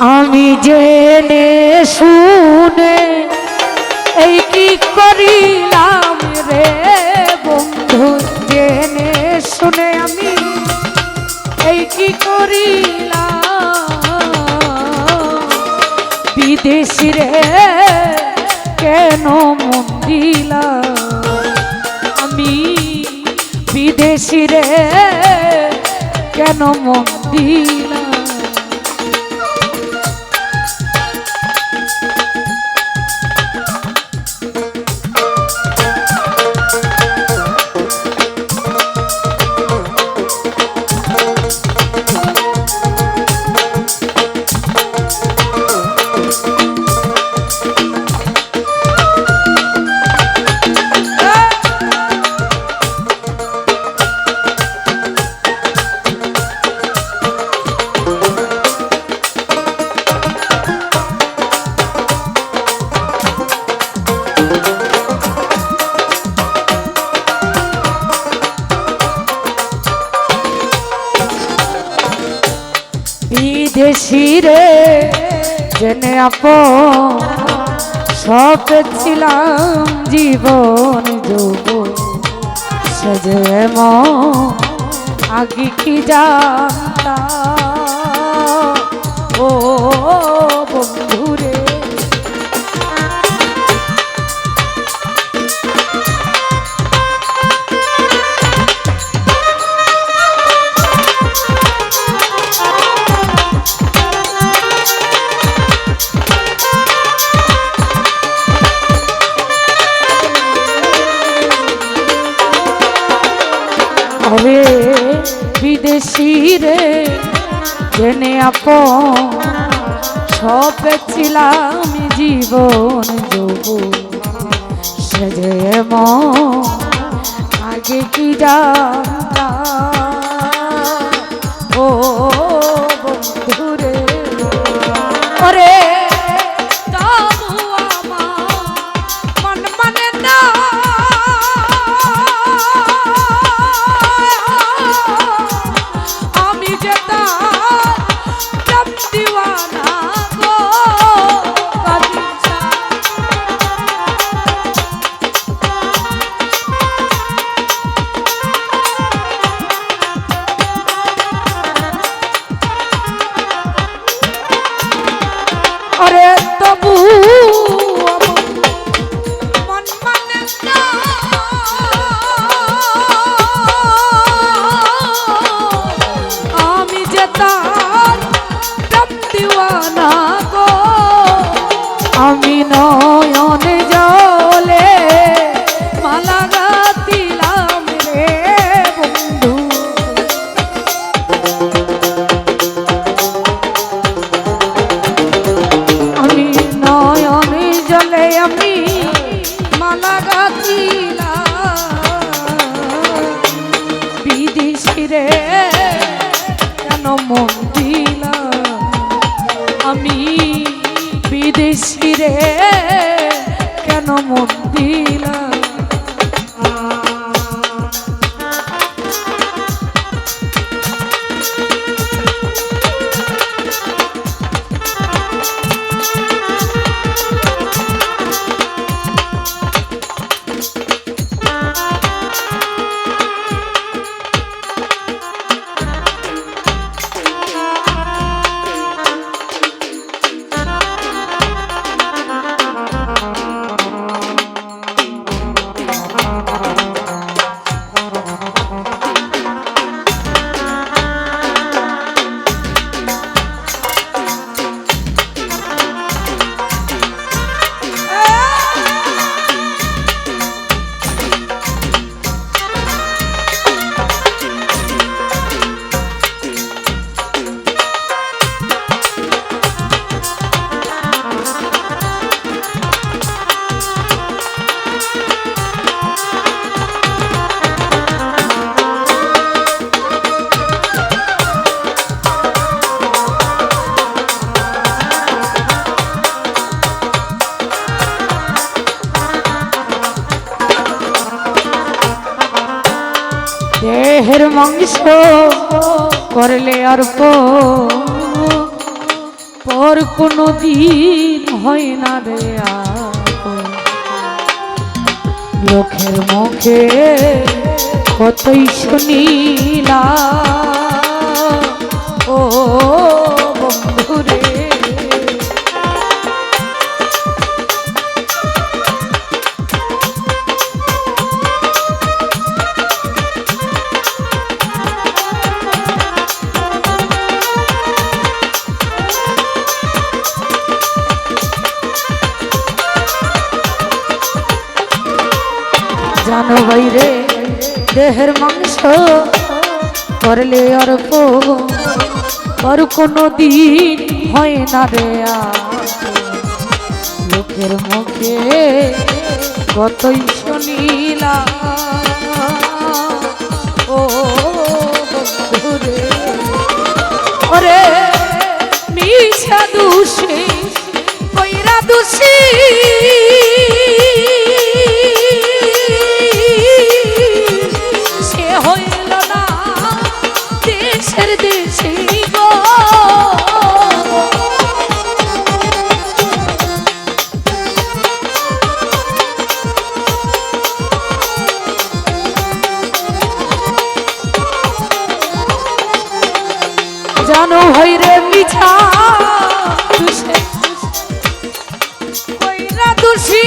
আমি জেনে শুনে এই কি করিলাম রে বন্ধু? জেনে শুনে আমি এই কি করিলাম? বিদেশি রে, কেন মন দিলাম? আমি বিদেশি রে, কেন মন দিলাম? জেনে আপ সব ছিলাম জীবন যুব সজে আগে কি জানতা বিদেশি রে জেনে আপন সব ছিলাম জীবন যুব সেজে মন আগে কি জানতা মাংস করলে আর পর কোনো দিন হয় না রে লোকের মুখে কতই শুনিলা ও জানো বাইরে দেহের মাংস করলে অর্প পর কোনো দিন হয় না রে। লোকের মুখে কতই শুনিলা ও বন্ধুরে জানো হইরে মিছা দুষে কইরা দোষী।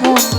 কেন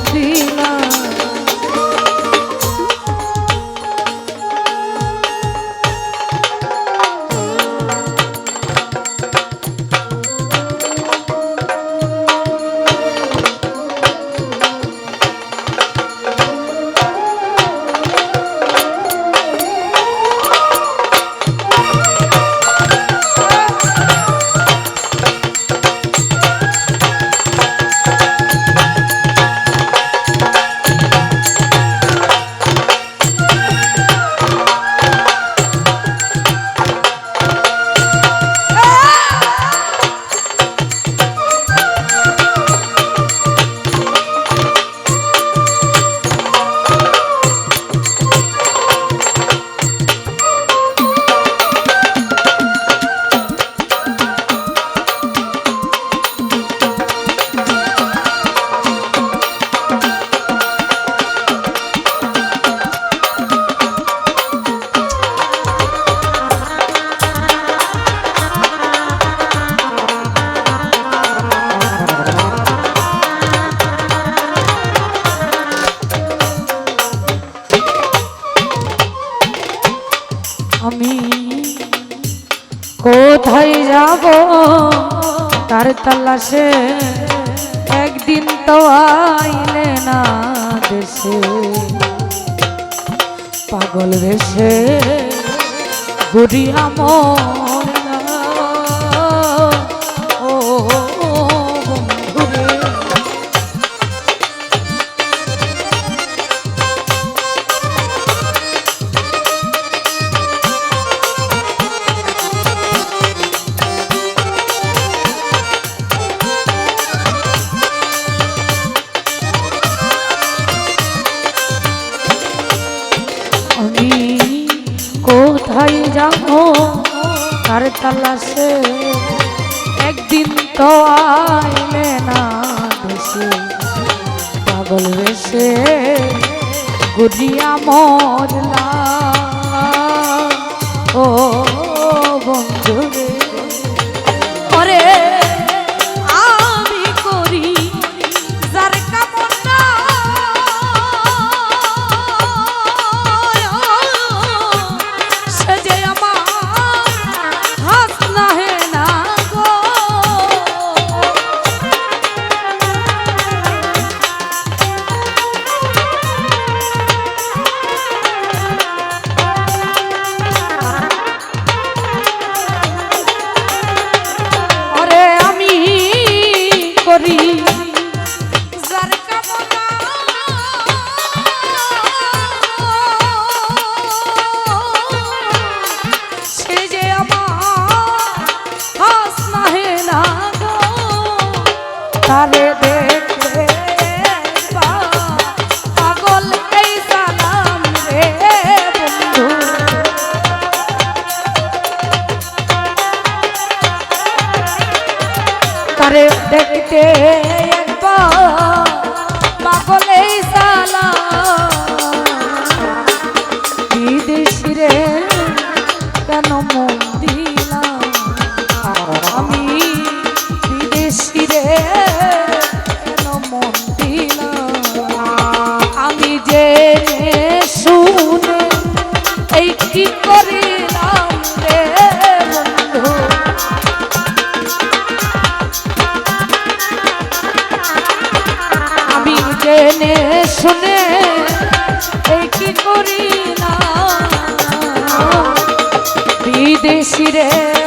তার তালাশে একদিন তো আইলে না দেশে। পাগল বেশে গুড়িয়া মন তালাশে একদিন তো আইলে না দেশে। পাগল বেশে গুড়িয়া মরলা। ও বন্ধুরে কেন মন আমি বিদেশি রে কেন আমি যে শুনে এই কি করিলাম রে বন্ধু? আমি জেনে শুনে এই কি করি ছিড়ে